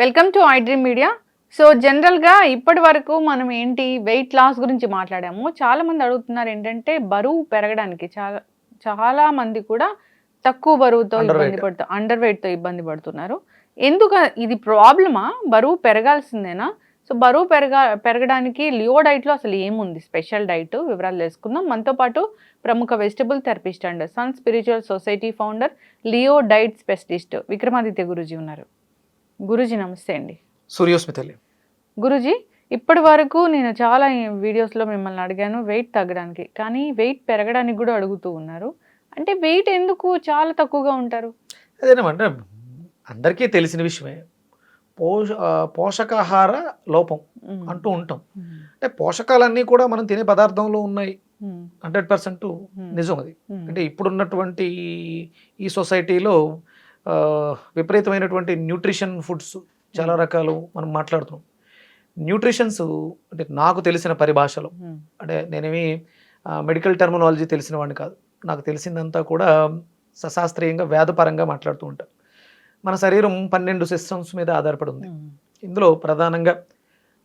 Welcome to iDream Media so జనరల్గా ఇప్పటి వరకు మనం ఏంటి వెయిట్ లాస్ గురించి మాట్లాడాము. చాలా మంది అడుగుతున్నారు ఏంటంటే బరువు పెరగడానికి చాలా చాలా మంది కూడా తక్కువ బరువుతో. ఇబ్బంది పడుతూ అండర్ వెయిట్తో ఇబ్బంది పడుతున్నారు. ఎందుకు ఇది ప్రాబ్లమా బరువు పెరగాల్సిందేనా? సో బరువు పెరగా పెరగడానికి లియో డైట్లో అసలు ఏముంది? స్పెషల్ డైట్ వివరాలు తెలుసుకుందాం. మనతో పాటు ప్రముఖ vegetable therapist and sun spiritual society founder Leo diet specialist Vikramaditya Guruji ఉన్నారు. గురూజీ నమస్తే అండి సూర్యోస్మితల్లి గురూజీ ఇప్పటి వరకు నేను చాలా వీడియోస్లో మిమ్మల్ని అడిగాను వెయిట్ తగ్గడానికి కానీ వెయిట్ పెరగడానికి కూడా అడుగుతూ ఉన్నారు అంటే వెయిట్ ఎందుకు చాలా తక్కువగా ఉంటారు అదేనమంటే అందరికీ తెలిసిన విషయమే పోష పోషకాహార లోపం. అంటూ ఉంటాం. అంటే పోషకాలన్నీ కూడా మనం తినే పదార్థంలో ఉన్నాయి. Hundred percent. నిజం అది. అంటే ఇప్పుడున్నటువంటి ఈ సొసైటీలో విపరీతమైనటువంటి న్యూట్రిషన్ ఫుడ్స్ చాలా రకాలు మనం మాట్లాడుతున్నాం న్యూట్రిషన్స్ అంటే నాకు తెలిసిన పరిభాషలో మ్మ్. అంటే నేనేమి మెడికల్ టెర్మినాలజీ తెలిసిన వాడిని కాదు నాకు తెలిసిందంతా కూడా సశాస్త్రీయంగా వేదపరంగా మాట్లాడుతూ ఉంటాను మన శరీరం పన్నెండు సిస్టమ్స్ మీద ఆధారపడి ఉంది మ్మ్. ఇందులో ప్రధానంగా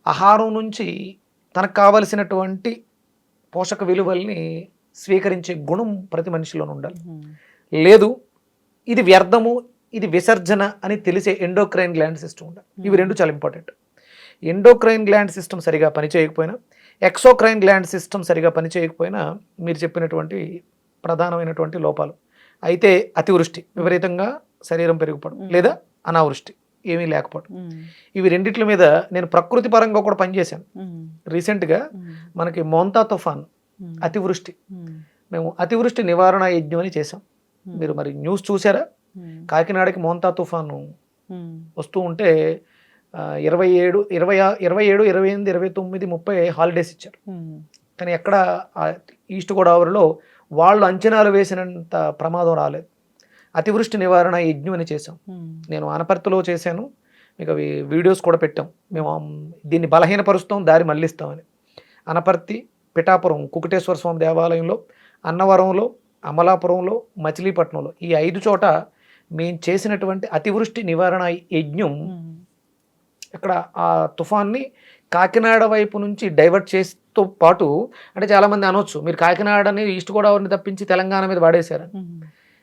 ఆహారం నుంచి తనకు కావలసినటువంటి పోషక విలువల్ని స్వీకరించే గుణం ప్రతి మనిషిలోనూ ఉండాలి. లేదు ఇది వ్యర్థము ఇది విసర్జన అని తెలిసే ఎండోక్రైన్ గ్లాండ్ సిస్టమ్ ఉండాలి ఇవి రెండు చాలా ఇంపార్టెంట్ ఎండోక్రైన్ గ్లాండ్ సిస్టమ్ సరిగా పనిచేయకపోయినా ఎక్సోక్రైన్ గ్లాండ్ సిస్టమ్ సరిగా పనిచేయకపోయినా మీరు చెప్పినటువంటి ప్రధానమైనటువంటి లోపాలు అయితే అతివృష్టి విపరీతంగా శరీరం పెరిగిపోవడం మ్మ్. లేదా అనావృష్టి ఏమీ లేకపోవడం. ఇవి రెండిట్ల మీద నేను ప్రకృతి పరంగా కూడా పనిచేశాను. రీసెంట్గా. మనకి మోంతా తుఫాన్. అతివృష్టి మ్మ్. అతివృష్టి నివారణ యజ్ఞం అని చేసాం. మీరు మరి న్యూస్ చూసారా. కాకినాడకి మోంతా తుఫాను. వస్తూ ఉంటే ఇరవై ఏడు ఇరవై ఇరవై ఏడు ఇరవై ఎనిమిది ఇరవై తొమ్మిది ముప్పై హాలిడేస్ ఇచ్చారు. కానీ ఎక్కడ ఈస్ట్ గోదావరిలో వాళ్ళు అంచనాలు వేసినంత ప్రమాదం రాలేదు అతివృష్టి నివారణ యజ్ఞం అని మ్మ్. నేను ఆనపర్తిలో చేశాను మీకు అవి వీడియోస్ కూడా పెట్టాం మేము దీన్ని బలహీనపరుస్తాం దారి మళ్ళిస్తామని అనపర్తి పిఠాపురం కుకుటేశ్వర స్వామి దేవాలయంలో అన్నవరంలో అమలాపురంలో మచిలీపట్నంలో ఈ ఐదు చోట మేము చేసినటువంటి అతివృష్టి నివారణ యజ్ఞం. ఇక్కడ ఆ తుఫాన్ని కాకినాడ వైపు నుంచి డైవర్ట్ చేస్తూ పాటు అంటే చాలామంది అనొచ్చు మీరు కాకినాడని ఈస్ట్ గోదావరిని తప్పించి తెలంగాణ మీద వాడేశారు.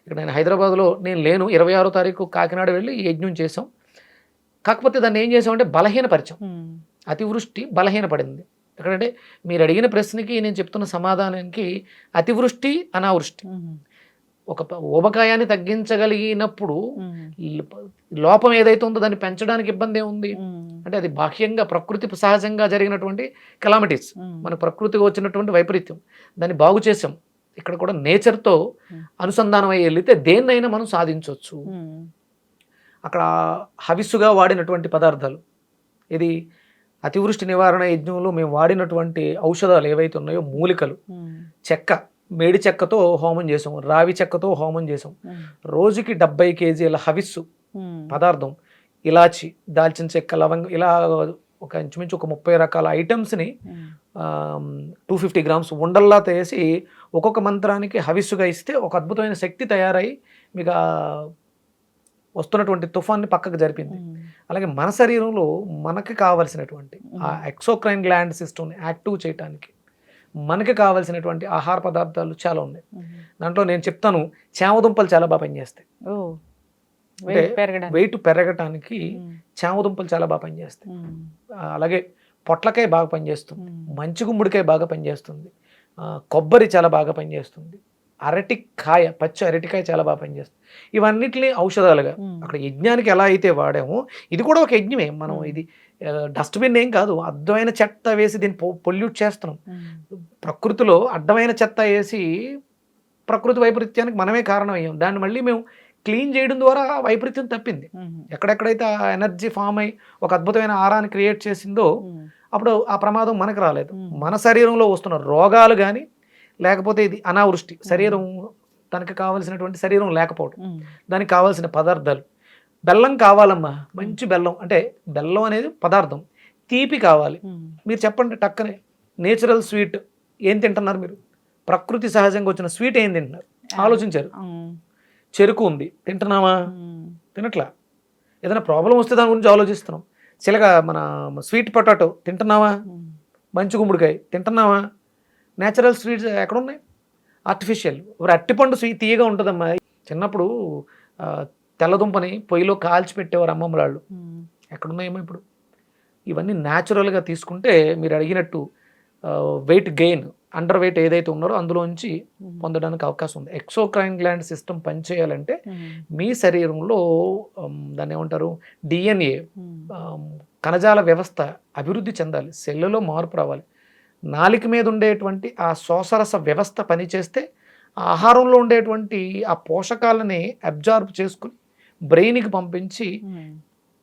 ఇక్కడ నేను హైదరాబాద్లో నేను లేను ఇరవై ఆరో తారీఖు కాకినాడ వెళ్ళి ఈ యజ్ఞం చేసాం కాకపోతే దాన్ని ఏం చేసామంటే బలహీనపరిచాం. అతివృష్టి బలహీనపడింది ఎక్కడంటే మీరు అడిగిన ప్రశ్నకి నేను చెప్తున్న సమాధానానికి అతివృష్టి అనావృష్టి. ఒక ఊబకాయాన్ని తగ్గించగలిగినప్పుడు లోపం ఏదైతే ఉందో దాన్ని పెంచడానికి ఇబ్బంది ఏముంది. అంటే అది బాహ్యంగా ప్రకృతి సహజంగా జరిగినటువంటి కెలామిటీస్. మన ప్రకృతికి వచ్చినటువంటి వైపరీత్యం దాన్ని బాగు చేసాం ఇక్కడ కూడా నేచర్తో. అనుసంధానం అయ్యి వెళితే దేన్నైనా మనం సాధించవచ్చు. అక్కడ హవిస్సుగా వాడినటువంటి పదార్థాలు ఇది అతివృష్టి నివారణ యజ్ఞంలో మేము వాడినటువంటి ఔషధాలు ఏవైతే ఉన్నాయో మూలికలు. చెక్క మేడి చెక్కతో హోమం చేసాం రావి చెక్కతో హోమం చేసాం. రోజుకి డెబ్బై కేజీల హవిస్సు. పదార్థం ఇలాచి దాల్చిన చెక్క లవంగం ఇలా ఒక ఇంచుమించు ఒక ముప్పై రకాల ఐటమ్స్ని. టూ ఫిఫ్టీ గ్రామ్స్ ఉండల్లా చేసి ఒక్కొక్క మంత్రానికి హవిస్సుగా ఇస్తే ఒక అద్భుతమైన శక్తి తయారై మీకు వస్తున్నటువంటి తుఫాన్ని పక్కకు జరిపింది. అలాగే మన శరీరంలో మనకి కావలసినటువంటి ఆ ఎక్సోక్రైన్ గ్లాండ్ సిస్టమ్ని యాక్టివ్ చేయడానికి మనకి కావలసినటువంటి ఆహార పదార్థాలు చాలా ఉన్నాయి. దాంట్లో నేను చెప్తాను చామదుంపలు చాలా బాగా పనిచేస్తాయి. వెయిట్ పెరగటానికి. చామదుంపలు చాలా బాగా పనిచేస్తాయి. అలాగే పొట్లకాయ బాగా పనిచేస్తుంది. మంచి గుమ్మడికాయ బాగా పనిచేస్తుంది. కొబ్బరి చాలా బాగా పనిచేస్తుంది. అరటికాయ పచ్చి అరటికాయ చాలా బాగా పనిచేస్తుంది ఇవన్నిటిని ఔషధాలుగా. అక్కడ యజ్ఞానికి ఎలా అయితే వాడామో ఇది కూడా ఒక యజ్ఞమే మనం. ఇది డస్ట్బిన్ ఏం కాదు అడ్డమైన చెత్త వేసి దీన్ని పొల్యూట్ చేస్తున్నాం. ప్రకృతిలో అడ్డమైన చెత్త వేసి ప్రకృతి వైపరీత్యానికి మనమే కారణం అయ్యాం దాన్ని మళ్ళీ మేము క్లీన్ చేయడం ద్వారా ఆ వైపరీత్యం తప్పింది. ఎక్కడెక్కడైతే ఆ ఎనర్జీ ఫామ్ అయి ఒక అద్భుతమైన ఆరాన్ని క్రియేట్ చేసిందో. అప్పుడు ఆ ప్రమాదం మనకు రాలేదు. మన శరీరంలో వస్తున్న రోగాలు కానీ లేకపోతే ఇది అనావృష్టి. శరీరం తనకి కావలసినటువంటి శరీరం లేకపోవడం. దానికి కావాల్సిన పదార్థాలు. బెల్లం కావాలమ్మా. మంచి బెల్లం. అంటే బెల్లం అనేది పదార్థం. తీపి కావాలి. మీరు చెప్పండి టక్కనే. నేచురల్ స్వీట్ ఏం తింటున్నారు మీరు? ప్రకృతి సహజంగా వచ్చిన స్వీట్ ఏం తింటున్నారు? ఆలోచించారు. చెరుకు ఉంది. తింటున్నామా. తినట్లా. ఏదైనా ప్రాబ్లం వస్తే దాని గురించి ఆలోచిస్తున్నాం. చిలక మన స్వీట్ పొటాటో తింటున్నావా? మంచి గుమ్మడికాయ తింటున్నావా? నేచురల్ స్వీట్స్ ఎక్కడున్నాయి? ఆర్టిఫిషియల్ ఒక అట్టిపండు స్వీట్ తీయగా ఉంటుందమ్మా. చిన్నప్పుడు తెల్లదుంపని పొయ్యిలో కాల్చి పెట్టేవారు అమ్మమ్మ వాళ్ళు. ఎక్కడున్నాయేమో ఇప్పుడు? ఇవన్నీ న్యాచురల్గా తీసుకుంటే మీరు అడిగినట్టు వెయిట్ గెయిన్ అండర్ వెయిట్ ఏదైతే ఉన్నారో అందులోంచి పొందడానికి అవకాశం ఉంది. ఎక్సోక్రైన్ గ్లాండ్ సిస్టమ్ పనిచేయాలంటే మీ శరీరంలో దాన్ని ఏమంటారు? డిఎన్ఏ కణజాల వ్యవస్థ అభివృద్ధి చెందాలి. సెల్లులో మార్పు రావాలి. నాలిక మీద ఉండేటువంటి ఆ శోషరస వ్యవస్థ పనిచేస్తే ఆహారంలో ఉండేటువంటి ఆ పోషకాలని అబ్జార్బ్ చేసుకుని బ్రెయిన్కి పంపించి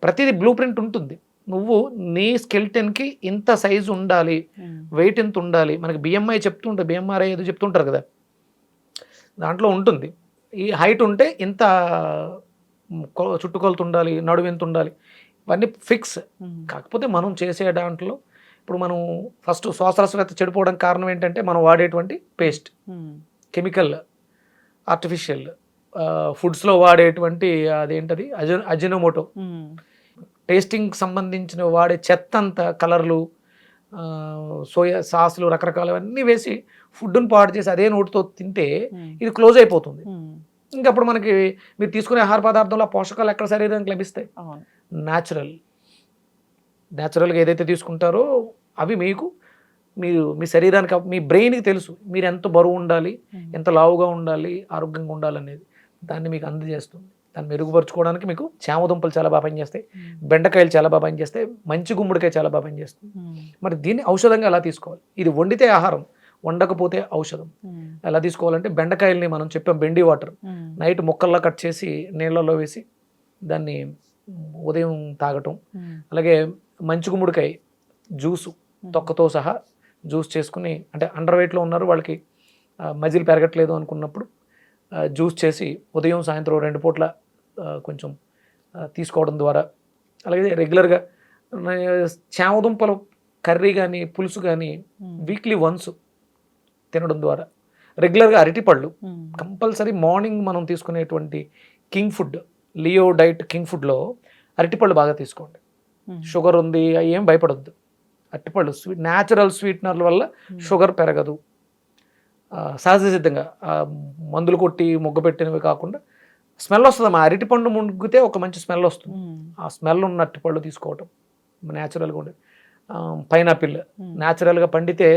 ప్రతిదీ బ్లూ ప్రింట్ ఉంటుంది. నువ్వు నీ స్కెల్టన్కి ఇంత సైజు ఉండాలి వెయిట్ ఎంత ఉండాలి మనకి బిఎంఐ చెప్తుంటే బిఎంఆర్ఐ ఏదో చెప్తుంటారు కదా దాంట్లో ఉంటుంది. ఈ హైట్ ఉంటే ఇంత చుట్టుకొలత ఉండాలి నడువు ఎంత ఉండాలి ఇవన్నీ ఫిక్స్. కాకపోతే మనం చేసే దాంట్లో ఇప్పుడు మనం ఫస్ట్ శ్వాసరస్వత చెడిపోవడానికి కారణం ఏంటంటే మనం వాడేటువంటి పేస్ట్. కెమికల్ ఆర్టిఫిషియల్ ఫుడ్స్లో వాడేటువంటి అదేంటది? అజ అజినోమోటో. టేస్టింగ్ సంబంధించిన వాడే చెత్త అంతా కలర్లు సోయా సాసులు రకరకాలు అన్నీ వేసి ఫుడ్ని పాడు చేసి అదే నోటితో తింటే ఇది క్లోజ్ అయిపోతుంది. ఇంకా అప్పుడు మనకి మీరు తీసుకునే ఆహార పదార్థంలో పోషకాలు ఎక్కడ శరీరానికి లభిస్తాయి? న్యాచురల్. న్యాచురల్గా ఏదైతే తీసుకుంటారో అవి మీకు మీరు మీ శరీరానికి మీ బ్రెయిన్కి తెలుసు. మీరు ఎంత బరువు ఉండాలి ఎంత లావుగా ఉండాలి ఆరోగ్యంగా ఉండాలి అనేది దాన్ని మీకు అందజేస్తుంది. దాన్ని మెరుగుపరుచుకోవడానికి మీకు చామదుంపలు చాలా బాగా పనిచేస్తాయి. బెండకాయలు చాలా బాగా పనిచేస్తాయి. మంచి గుమ్మడికాయ చాలా బాగా పనిచేస్తుంది. మరి దీన్ని ఔషధంగా ఎలా తీసుకోవాలి? ఇది వండితే ఆహారం వండకపోతే ఔషధం. ఎలా తీసుకోవాలంటే బెండకాయల్ని మనం చెప్పాం బెండి వాటర్ నైట్ ముక్కల్లా కట్ చేసి నీళ్ళలో వేసి దాన్ని ఉదయం తాగటం. అలాగే మంచి గుమ్మడికాయ జ్యూసు తొక్కతో సహా జ్యూస్ చేసుకుని అంటే అండర్ వెయిట్లో ఉన్నారు వాళ్ళకి మజిల్ పెరగట్లేదు అనుకున్నప్పుడు జ్యూస్ చేసి ఉదయం సాయంత్రం రెండు పూట్ల కొంచెం తీసుకోవడం ద్వారా అలాగే రెగ్యులర్గా చామదుంపల కర్రీ కానీ పులుసు కానీ వీక్లీ వన్స్ తినడం ద్వారా రెగ్యులర్గా అరటిపళ్ళు కంపల్సరీ మార్నింగ్ మనం తీసుకునేటువంటి king food Leo diet king ఫుడ్లో అరటిపళ్ళు బాగా తీసుకోండి. షుగర్ ఉంది అవి ఏం భయపడొద్దు. అరటిపళ్ళు స్వీట్ న్యాచురల్ స్వీట్నర్ల వల్ల షుగర్ పెరగదు. సహజ సిద్ధంగా మందులు కొట్టి మొగ్గ పెట్టినవి కాకుండా స్మెల్ వస్తుంది మా అరటిపండు ముగ్గితే ఒక మంచి స్మెల్ వస్తుంది. ఆ స్మెల్ ఉన్న అరటిపళ్ళు తీసుకోవటం న్యాచురల్గా ఉండే. పైనాపిల్ న్యాచురల్గా పండితే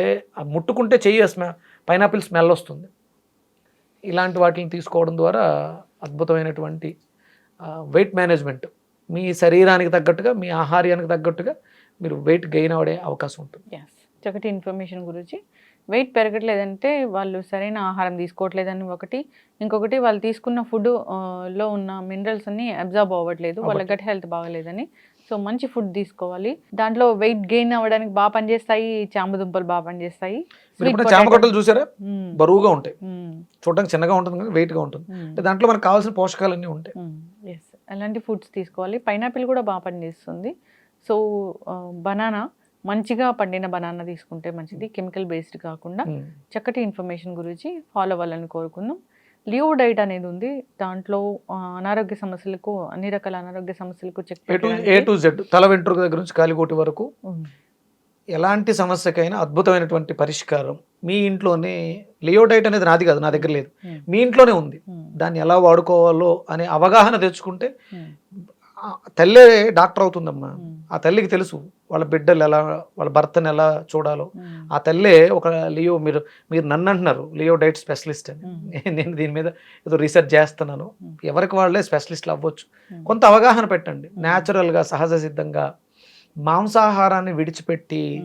ముట్టుకుంటే చెయ్యి స్మె పైనాపిల్ స్మెల్ వస్తుంది. ఇలాంటి వాటిని తీసుకోవడం ద్వారా అద్భుతమైనటువంటి వెయిట్ మేనేజ్మెంట్ మీ శరీరానికి తగ్గట్టుగా మీ ఆహార్యానికి తగ్గట్టుగా మీరు వెయిట్ గెయిన్ అవడే అవకాశం ఉంటుంది. చక్కటి ఇన్ఫర్మేషన్ గురించి. వెయిట్ పెరగట్లేదంటే వాళ్ళు సరైన ఆహారం తీసుకోవట్లేదని ఒకటి. ఇంకొకటి వాళ్ళు తీసుకున్న ఫుడ్లో ఉన్న మినరల్స్ అన్ని అబ్జర్వ్ అవ్వట్లేదు. వాళ్ళ గట్ హెల్త్ బాగలేదని. సో మంచి ఫుడ్ తీసుకోవాలి. దాంట్లో వెయిట్ గెయిన్ అవ్వడానికి బాగా పనిచేస్తాయి. చామదుంపలు బాగా పనిచేస్తాయి. చామగడ్డలు చూసారా? మ్మ్. బరువుగా ఉంటాయి. మ్మ్. చూడడానికి చిన్నగా ఉంటుంది కానీ వెయిట్గా ఉంటుంది. మ్మ్. అంటే దాంట్లో మనకు కావాల్సిన పోషకాలన్నీ ఉంటాయి. అలాంటి ఫుడ్స్ తీసుకోవాలి. పైనాపిల్ కూడా బాగా పనిచేస్తుంది సో బనానా మంచిగా పండిన బనానా తీసుకుంటే మంచిది. కెమికల్ బేస్డ్ కాకుండా. మ్మ్. చక్కటి ఇన్ఫర్మేషన్ గురించి ఫాలో అవ్వాలని కోరుకుందాం. లియో డైట్ అనేది ఉంది. దాంట్లో అనారోగ్య సమస్యలకు అన్ని రకాల అనారోగ్య సమస్యలకు చెక్ ఏ టు జెడ్ తల వెంట్రుక దగ్గర నుంచి కాలికోటి వరకు ఎలాంటి సమస్యకైనా అద్భుతమైనటువంటి పరిష్కారం. మీ ఇంట్లోనే లియోడైట్ అనేది నాది కాదు నా దగ్గర లేదు. మీ ఇంట్లోనే ఉంది. దాన్ని ఎలా వాడుకోవాలో అనే అవగాహన తెచ్చుకుంటే ఆ తల్లే డాక్టర్ అవుతుందమ్మా. ఆ తల్లికి తెలుసు వాళ్ళ బిడ్డలు ఎలా వాళ్ళ భర్తను ఎలా చూడాలో. ఆ తల్లే ఒక లియో మీరు మీరు నన్ను అంటున్నారు లియో డైట్ స్పెషలిస్ట్ అని. నేను దీని మీద ఏదో రీసెర్చ్ చేస్తున్నాను. ఎవరికి వాళ్ళే స్పెషలిస్ట్లు అవ్వచ్చు. కొంత అవగాహన పెట్టండి. న్యాచురల్గా సహజ సిద్ధంగా మాంసాహారాన్ని విడిచిపెట్టి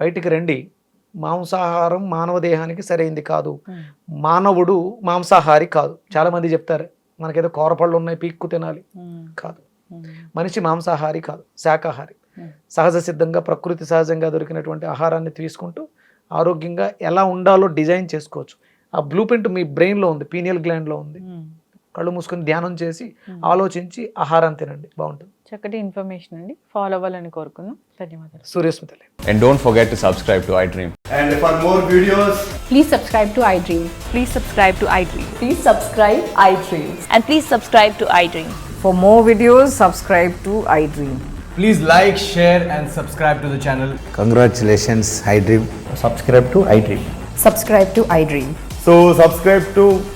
బయటికి రండి. మాంసాహారం మానవ దేహానికి సరైంది కాదు. మానవుడు మాంసాహారి కాదు. చాలా మంది చెప్తారు మనకేదో కూరపళ్ళు ఉన్నాయి పీక్కు తినాలి. కాదు. మనిషి మాంసాహారి కాదు శాకాహారి. సహజ సిద్ధంగా ప్రకృతి సహజంగా దొరికినటువంటి ఆహారాన్ని తీసుకుంటూ ఆరోగ్యంగా ఎలా ఉండాలో డిజైన్ చేసుకోవచ్చు. ఆ బ్లూ ప్రింట్ మీ బ్రెయిన్లో ఉంది పీనియల్ గ్లాండ్లో ఉంది. కళ్ళు మూసుకొని ధ్యానం చేసి ఆలోచించి ఆహారం తినండి బాగుంటుంది చక్కటి ఇన్ఫర్మేషన్ అండి ఫాలో అవ్వాలని కోరుకుందాం ధన్యవాదాలు సూర్యస్మితలే And don't forget to subscribe to iDream. And for more videos, Please subscribe to iDream. Please subscribe to iDream. Please subscribe iDream. And please subscribe to iDream. For more videos, subscribe to iDream. Please like, share, and subscribe to the channel. Congratulations, iDream. Subscribe to iDream. Subscribe to iDream. So subscribe to iDream Media. I